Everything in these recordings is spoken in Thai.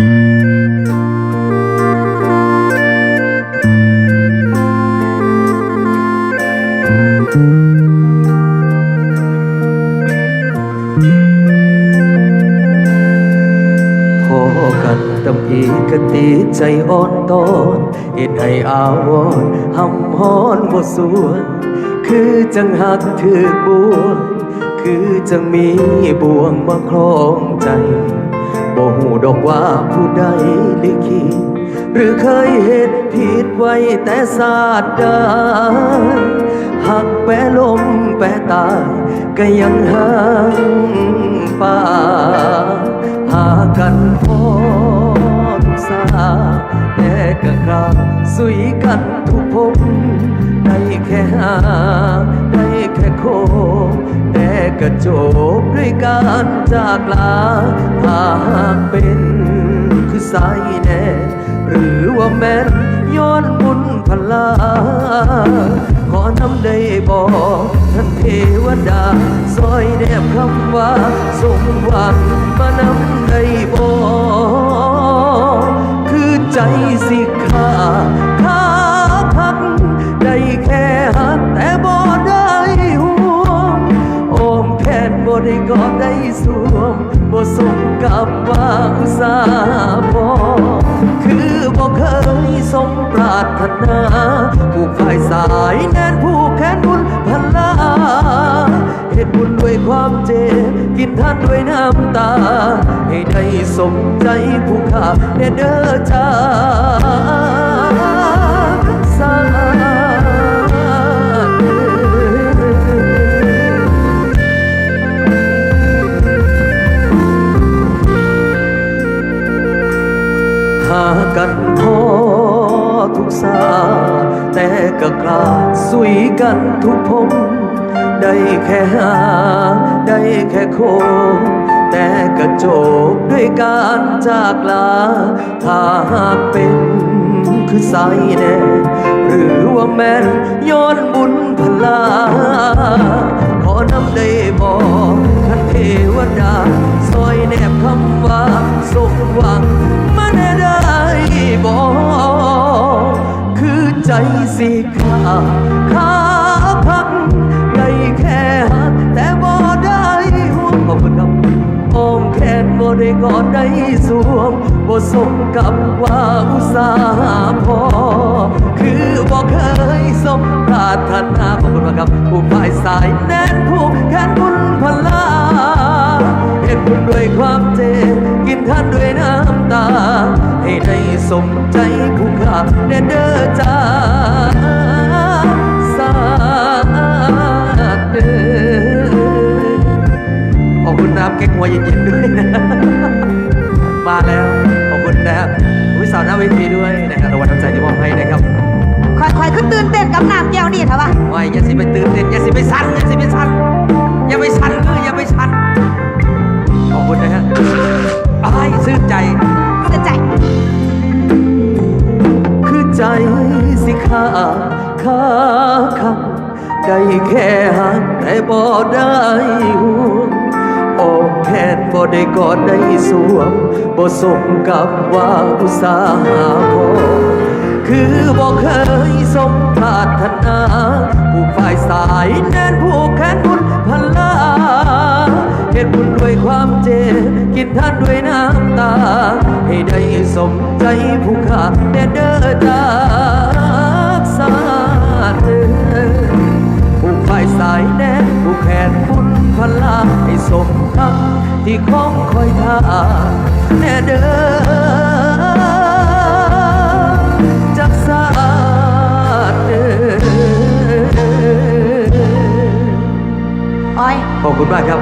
พอกันตำอีกติใจอ่อนตอนเหตุให้อาวรณ์หำฮ้อนบ่สวนคือจังหักถือบ่วคือจังมีบ่วงมาคล้องใจ บ่หูดอกว่าผู้ใดลิขิตหรือเคยเหตุผิดไว้แต่ศาสตร์ใดหักแปรลมแปรตายก็ยังห่างป่า หากันพอทุกสาแต่กะคราสุยกันทุกภพ ได้แค่หาได้แค่โค แต่กระจบด้วยการจากลาหากเป็นคือสายแน่ หรือว่าแม่นย้อนบุญพลา ขอนำได้บอกท่านเทวดาซอยแนบคำว่าสมหวังมานำได้บอกคือใจสิขาขา ได้กอดได้สวมบ่สมกับว่าอุตสาห์พอคือบ่เคยสมปรารถนาผูกฝ่ายสายแน่นผูกแขนบุญพลาเหตุบุญด้วยความเจ็บกินท่านด้วยน้ำตา ให้ได้สมใจผู้ขาเด้อเด้อจ้าสา หากันพอทุกสา แต่ก็กล้าสุยกันทุกพงได้แค่หา ได้แค่โค แต่ก็จบด้วยการจากลา ถ้าหากเป็นคือสายแน่หรือว่าแม่นย้อนบุญพลา ขอนำได้บอกท่านเทวดาซอยแนบคำว่าสมหวังมาแน่ สิขาขาพักได้แค่หักแต่บ่ได้ห่วงขอบคุณครับโอมแขนบ่ได้กอดได้สวมบ่สมกับว่าอุตสาห์พอ คือบ่เคยสมปรารถนาขอบคุณมากครับ ผู้พายสายแน่นผูกแขนบุญพลาเห็นบุญด้วยความเจ็บกินท่านด้วยน้ำตา ให้ได้สมใจผู้ขาแน่เด้อจ้า เก๊กหัวเย็นๆด้วยนะมาแล้วขอบคุณนะครับวิสาวหน้าเวทีด้วยนะครับรางวัลน้ำใจที่มอบให้นะครับคอยคอยขึ้นตื่นเต้นกับน้ำแก้วนี่เถอะวะว่าอย่าสิไปตื่นเต้นอย่าสิไปสั่นอย่าสิไปสั่นอย่าไปสั่นเลยอย่าไปสั่นขอบคุณนะฮะอ้ายซื่นใจเสียใจ คือใจสิขาขาคักได้แค่หักแต่บ่ได้ห่วง โอ้แขนบ่ได้กอดได้สวมบ่สมกับว่าอุตสาหะพอคือบ่เคยสมปรารถนาผู้ฝ่ายสายแน่นผูกแขนบุญพลาเหตุบุญด้วยความเจ็บกินท่านด้วยน้ำตา ให้ได้สมใจผู้ขาแน่เด้อจากสา ที่คองคอยท่าแน่เด้อจักสาดเด้ออ้อยขอบคุณมากครับ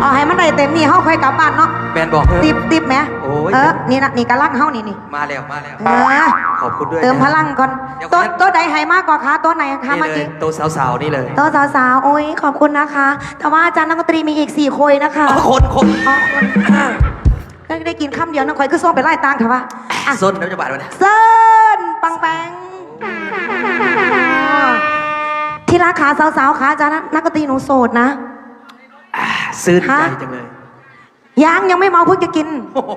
เอาให้มันได้เต็มนี่เฮาค่อยกลับบ้านเนาะแมนบอกเฮ้ยติบติบไหมโอ้ย เออนี่นะนี่กำลังเฮานี่นี่มาแล้วมาแล้ว เออขอบคุณด้วยเติมนะพลังก่อน เดี๋ยวตัวก่อนตัวใดให้มากกว่าคะตัวไหนคะนี่เมื่อเลยกี้ตัวสาวๆนี่เลยตัวสาวๆโอ้ยขอบคุณนะคะ แต่ว่าอาจารย์นักดนตรีมีอีกสี่คนนะคะอ๋อคนคนอ๋อคนก็ได้กินข้ามเดียวนะคอยคือส่งไปไล่ตังค์เถอะวะอะ ส้นน้ำจะบาดมันเซินปังแปงที่รักขาสาวๆขาอาจารย์นักดนตรีหนูโสดนะ ซื่นใจฮะจังเลย ยังยังไม่เมาเพิ่งจะกินโอ้โห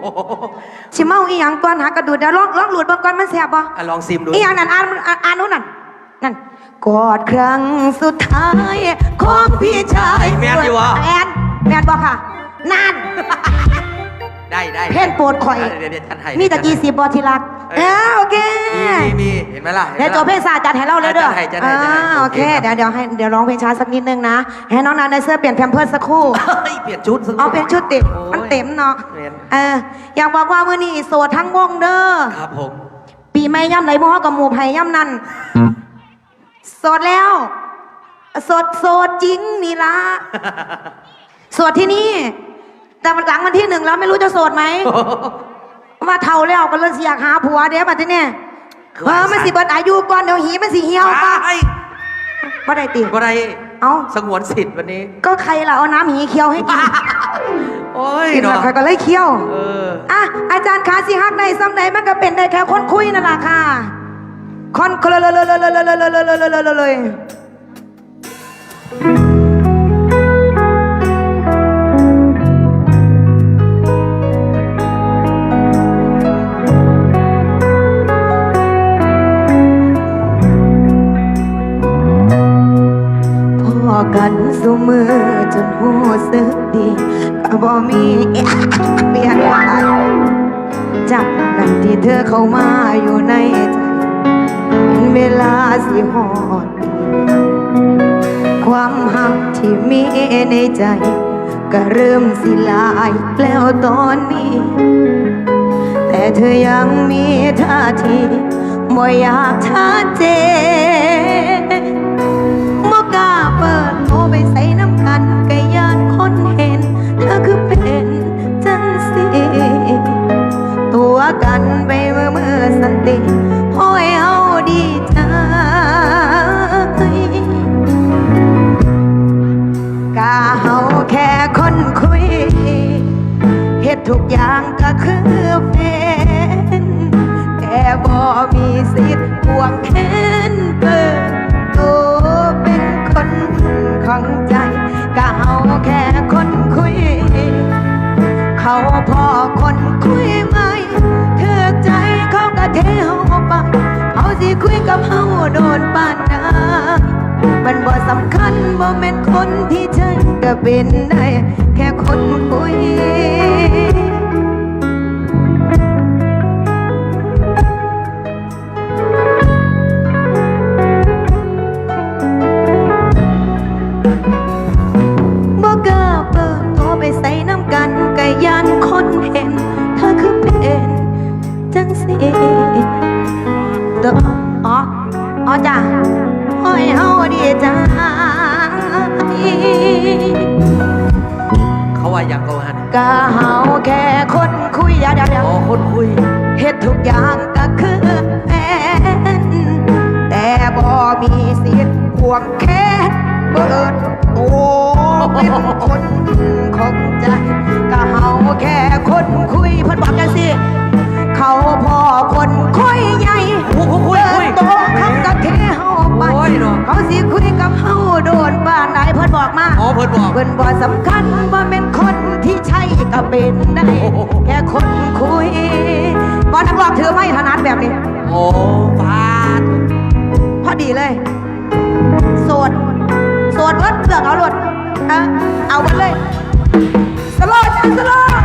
ชิเมาอีหยังก่อนหากระดูดเดี๋ยวลองลองหลุดเบางก่อนมันแสบบ่ อะลองซิมดู อีหยังนั่นอ่านอ่านอ่านนู้นนั่นนั่นกอดครั้งสุดท้ายของพี่ชายแมนอยู่วะ แมนแมนบ่ค่ะนั่น ได้ได้เพลงโปรดข่อย เดี๋ยวเดี๋ยวท่านให้มีตะกี้สิบบอทีรักเอ้เอยอโอเคมีมีมีเห็นไหมล่ะห็นไหมเดี๋ยวล่ะจบเพลงศาสตร์จัดให้เราเลยเด้อจัดให้จัดให้อ่าจัดให้โอเคโอเคครับเดี๋ยวเดี๋ยวให้เดี๋ยวร้องเพลงช้าสักนิดนึงนะให้น้องนันในเสื้อเปลี่ยนแพมเพิร์สสักครู่เฮ้ยเปลี่ยนชุดสักเอาเป็นชุดติโอ้ยมันเต็มเนาะเปลี่ยนเอออยากบอกว่ามื้อนี้โสดทั้งวงเด้อครับผมปีใหม่ย่ำไหนบ่ฮอกับหมู่ไผย่ำนั่นโสดแล้วโสดโสดจริงนี่ละโสดที่นี่ แต่มันหลังวันที่หนึ่งแล้วไม่รู้จะโสดไหมว่าเท่าแล้วก็เลยสิอยากหาผัวเดี๋ยวมาที่เนี่ยคือเอว่าอมันสิเบิดอายุก่อนเดี๋ยวหีมันสิเหี่ยวไปปะบ่ได้ติบ่ได้เอ้าสงวนสิทธิ์วันนี้ ก็ใครล่ะเอาน้ำหีเคี้ยวให้กินโอ้ยกินเนาะแล้วใครก็เลยเคี้ยวเอออะอาจารย์ขาสิฮักในซ้ำใดมันก็เป็นได้แค่คนคุยนั่นแหละค่ะคนเลยเลยเลยเลยเลยเลยเลยเลย มือจนหูสึกดีก็บ่มีเปลี่ยนไปจากนั้นที่เธอเข้ามาอยู่ในใจเป็นเวลาสิหอดความหักที่มีในใจ ก็เริ่มสิลายแล้วตอนนี้ แต่เธอยังมีท่าทีบ่อยากชัดเจน กันไปเมื่อเมื่อสันติห้อยเอาดีใจกาเฮาแค่คนคุยเฮ็ดทุกอย่างก็คือแฟนแต่บ่มีสิทธิ์ห่วงแค้นเปิดตัวเป็นคนของใจกะเฮาแค่คนคุย เขาพอ เฮาปังเฮาไปเขาสิคุยกับเฮาโดนปานนามันบ่สำคัญบ่แม่นคนที่ใช่ก็เป็นได้ แค่คนคุย ทุกอย่างก็คือแฟนแต่บ่มีสิทธิ์ควงแค้นเปิดตัวเป็นคนของใจก็เฮาแค่คนคุยเพิ่นบอกจังสิ เขาพอคนคุยใหญ่โอ้โหคุยคุย เปิดโตเขาก็เทเฮาไปโอ้ยเนาะ เขาสิคุยกับเฮาโดนบ้านไหนเพิ่นบอกมา อ๋อเพิ่นบอก เพิ่นบ่สำคัญว่าเป็นคนที่ใช่ก็เป็นได้ โอ้โห แค่คนคุย บอนักร้องถือไม่ถนัดแบบนี้ โอ้ฟาดพอดีเลยโสดโสดเบิดเลือกเอาหลดเออเอาไปเลยสโลว์จ้าสโลว์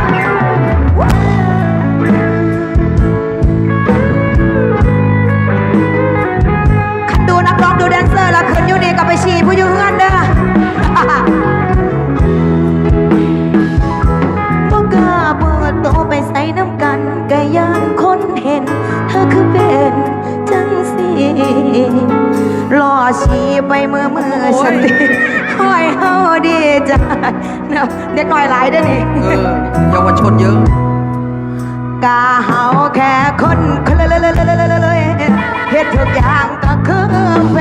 สีรอชีไปเมื่อเมื่อสติคอยเฮาดีใจเนาะเด็กน้อยหลายเด้อนี่เออเยาวชนเยอะ กาเฮาแค่คนเคลยเลยเฮ็ดทุกอย่างก็คือแฟ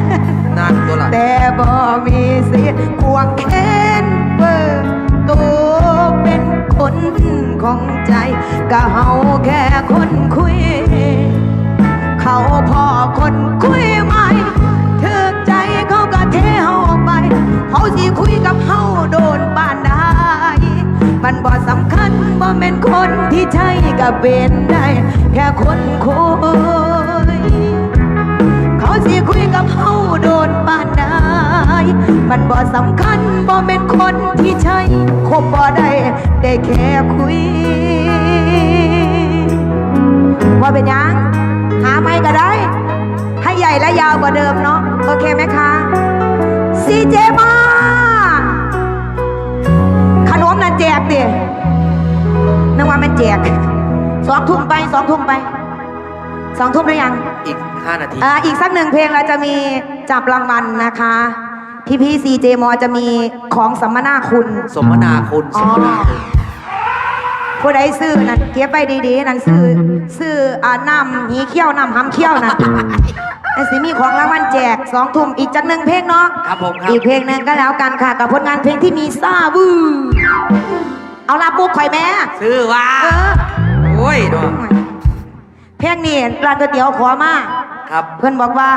นนั่นตัวละแต่บ่มีสิทธิ์ควงแขนเปิดตัวเป็นคนของใจก็เฮาแค่คนคุย เขาพอคนคุยไหมเถือกใจเขาก็เทเฮาไปเขาสิคุยกับเฮาโดนบ้านได้ มันบ่สำคัญบ่เป็นคนที่ใช่ก็เป็นได้ แค่คนคุยเขาสิคุยกับเฮาโดนปานใดมันบ่สำคัญบ่เป็นคนที่ใช่คบบ่ได้ได้แค่คุยว่าเป็นยัง หาไม่ก็ได้ ให้ใหญ่และยาวกว่าเดิมเนาะโอเคไหมคะซีเจมาขนมนั่นแจกดินึกว่ามันแจกสองทุ่มไปสองทุ่มไปสองทุ่มหรือยังอีก5นาทีอ่าอีกสักหนึ่งเพลงเราจะมีจับรางวัลนะคะ พี่พี่ซีเจมอจะมีของสัมมนาคุณสมนาคุณอ๋สอมนาคุณ ผู้ใดซื้อนั่นเก็บไปดีๆ นั่นซื้อซื้ออ่าน้ำหีเขี้ยวน้ำหำเขี้ยวนั่นไอ้สิมีของรางวัลแจกสองทุ่มอีกจักหนึ่งเพลงเนาะครับผมครับ อีกเพลงหนึ่งก็แล้วกันค่ะ กับผลงานเพลงที่มีซาบูเอาลาบุกข่อยแม่ซื้อว่าเออโอ้ยดอกเพลงนี้ร้านก๋วยเตี๋ยวขอมาครับ เพื่อนบอกว่า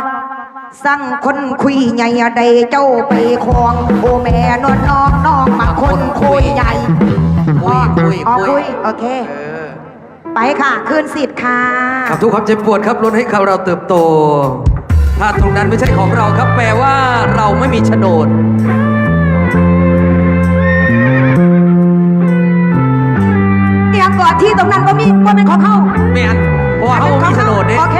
สั่งคนคุยใหญ่ใดเจ้าไปคลองโอแม่นอนน้องน้องมาคนคุยใหญ่คุยคุยอ๋อคุคุยยโอเค เออไปค่ะคืนสิทธิ์ค่ะครับทุกความเจ็บปวดครับล้นให้เขาเราเติบโต ถ้าตรงนั้นไม่ใช่ของเราครับแปลว่าเราไม่มีโฉนดเตียงก่อนที่ตรงนั้นก็มีว่าเป็นของเขาไม่อันเพราะว่าเขาไม่มีโฉนดเนี่ยโอเค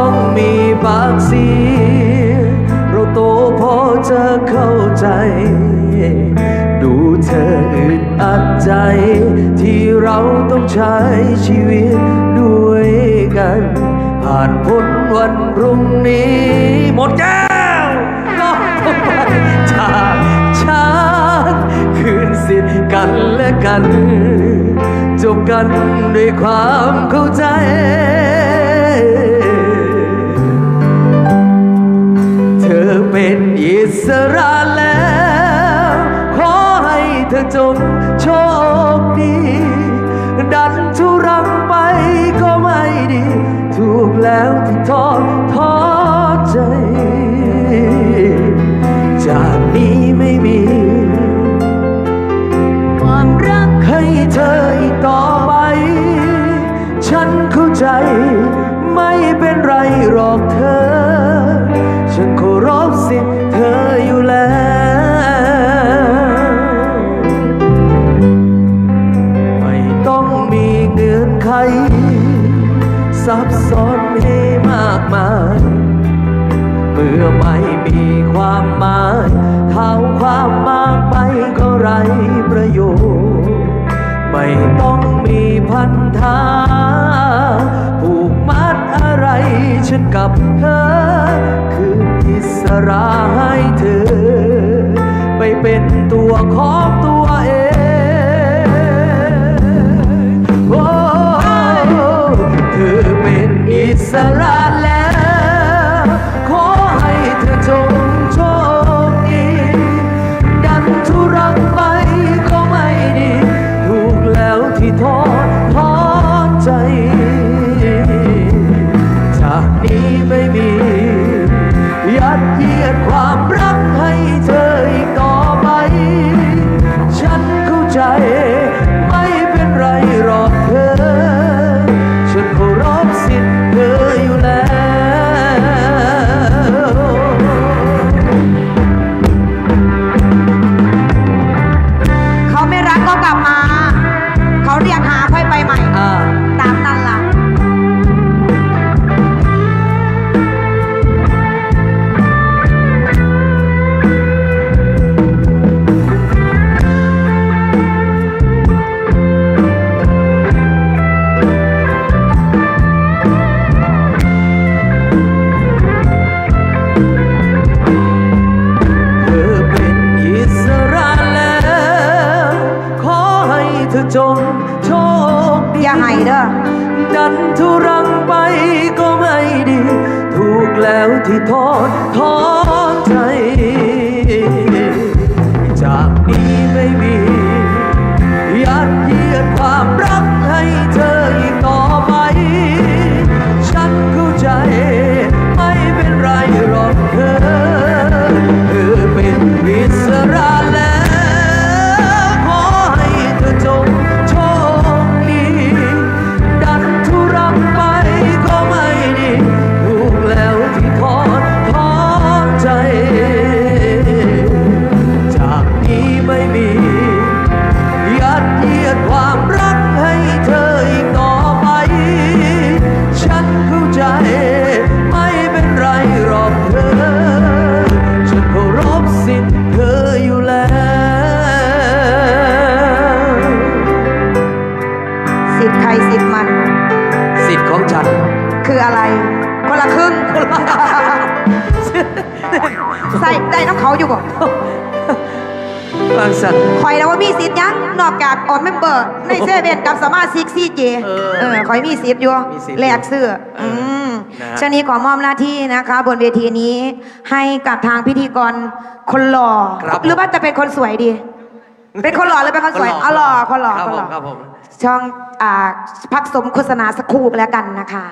ต้องมีปากเสียงเราโตพอจะเข้าใจ ดูเธออึดอัดใจ ที่เราต้องใช้ชีวิตด้วยกัน ผ่านพ้นวันพรุ่งนี้ หมดแก้วก็คงไปจากฉันคืนสิทธิ์กันและกัน จบกันด้วยความเข้าใจ สระแล้ว ขอให้เธอจงโชคดี ดันทุรังไปก็ไม่ดี ถูกแล้วที่ทอด มีความหมายเท่าความมากไปก็ไรประโยชน์ ไม่ต้องมีพันธะผูกมัดอะไรฉันกับเธอ คืออิสระให้เธอ ไปเป็นตัวของตัวเองโอ้เธอเป็นอิสระแล้ว ใบใหม่ อย่าให้เด้อดันทุรังไปก็ไม่ดี ถูกแล้วที่ทอดทอ คืออะไร คนละครึ่ง ใส่ได้น้ำเขาอยู่บ่บางสัตว์ คอยแล้วว่ามีสิทธิ์ยังนอกจากออมเมมเบอร์ ในเซเว่นกับสมาชิกซีเจเออเออคอยมีสิทธิ์อยู่มีสิทธิ์แลกเสื้อเออืออืมนะฮะช่วงนี้ขอมอบหน้าที่นะคะ บนเวทีนี้ให้กับทางพิธีกรคนหล่อ ครับหรือว่าจะเป็นคนสวยดี เป็นคนหล่อหรือเป็นคนสวยอ๋อหล่อคนหล่อครับคนผหล่มอ ครับผม ช่องอ่าพักสมโฆษณาสักครู่ไปแล้วกันนะคะ